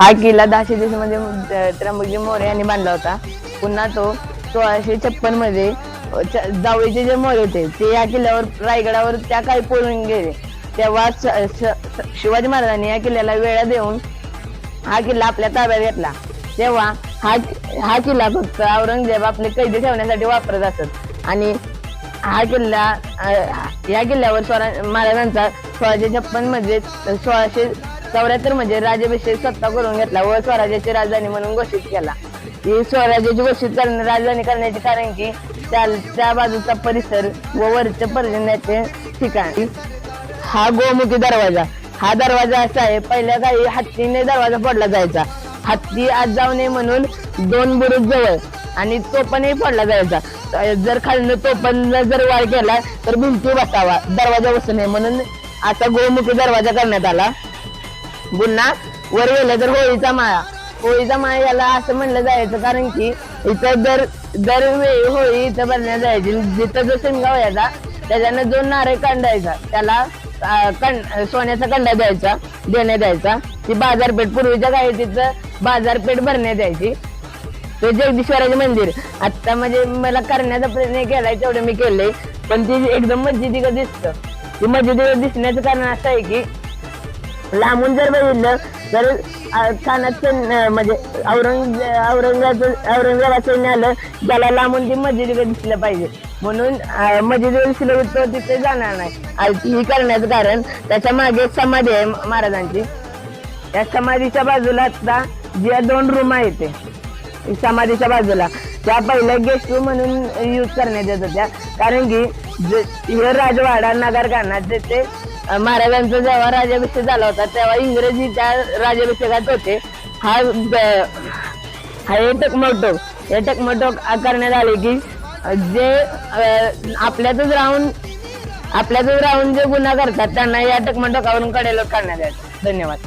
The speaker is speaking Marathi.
हा किल्ला दहाशे दिवसामध्ये मध्ये त्र्यंबकजी मोरे यांनी बांधला होता. पुन्हा तो सोळाशे छप्पनमध्ये च- जावळीचे जे मोरे होते ते या किल्ल्यावर रायगडावर त्या काही पळून गेले. तेव्हा स- शिवाजी महाराजांनी या किल्ल्याला वेळा देऊन हा किल्ला आपल्या ताब्यात घेतला. तेव्हा हा हा किल्ला फक्त औरंगजेब आपले कैदी ठेवण्यासाठी वापरत असत. आणि हा किल्ला या किल्ल्यावर स्वरा महाराजांचा सोळाशे छप्पनमध्ये सोळाशे चौऱ्याहत्तरमध्ये म्हणजे राजाभिषेक सत्ता करून घेतला. व स्वराज्याची राजधानी म्हणून घोषित केला. ही स्वराज्याची घोषित करणे राजधानी करण्याचे कारण की त्या त्या बाजूचा परिसर व वरचे पर्जन्याचे ठिकाण. हा गोमुखी दरवाजा. हा दरवाजा असा आहे पहिल्या काही हत्तीने दरवाजा पडला जायचा. हत्ती आज जाऊ नये म्हणून दोन बुरुज जवळ आणि तो पणही पडला जायचा. जर खालनं तोपणला जर वार केला तर भिंती बसावा दरवाजा बसू नये म्हणून आता गोमुखी दरवाजा करण्यात आला. पुन्हा वर गेलं तर होळीचा माळा. होळीचा माळा याला असं म्हणलं जायचं कारण की इथं दर दरवेळी होळी इथं भरण्यात जायची. जिथं जो शिमगा व्हायचा त्याच्यानं जो नारळ कांडायचा त्याला कं- सोन्याचा कंडा द्यायचा देण्यात यायचा. ती बाजारपेठ पूर्वीच्या काही तिथं बाजारपेठ भरण्यात यायची. ते जगदीश्वराचे मंदिर. आता म्हणजे मला करण्याचा प्रयत्न केलाय तेवढं मी केलंय. पण ती एकदम मस्जिदी दिसतं. ती मस्जिदी दिसण्याचं कारण असं आहे की लांबून जर बघितलं तर अं, कानात म्हणजे औरंग औरंगाचं औरंगाबाद आलं ज्याला लांबून ती मस्जिदीकडे दिसलं पाहिजे. म्हणून अं, दिसलं की तिथे जाणार नाही. ही करण्याचं कारण त्याच्यामागे समाधी आहे महाराजांची. त्या समाधीच्या बाजूला आता ज्या दोन रूम आहेत ते समाधीच्या बाजूला त्या पहिल्या गेस्ट रूम म्हणून यूज करण्यात येत होत्या. कारण की जे- हे राजवाडा नगरखाना तिथे महाराजांचा जेव्हा राजाभिषेक झाला होता तेव्हा इंग्रजी त्या राजाभिषेकात होते. हा ब- हा हे टकमटोक हे टकमटोक करण्यात आले की जे आपल्यातच राहून आपल्यातच राहून जे गुन्हा करतात त्यांना या टकमटोकावरून कडेलोट करण्यात येतात धन्यवाद.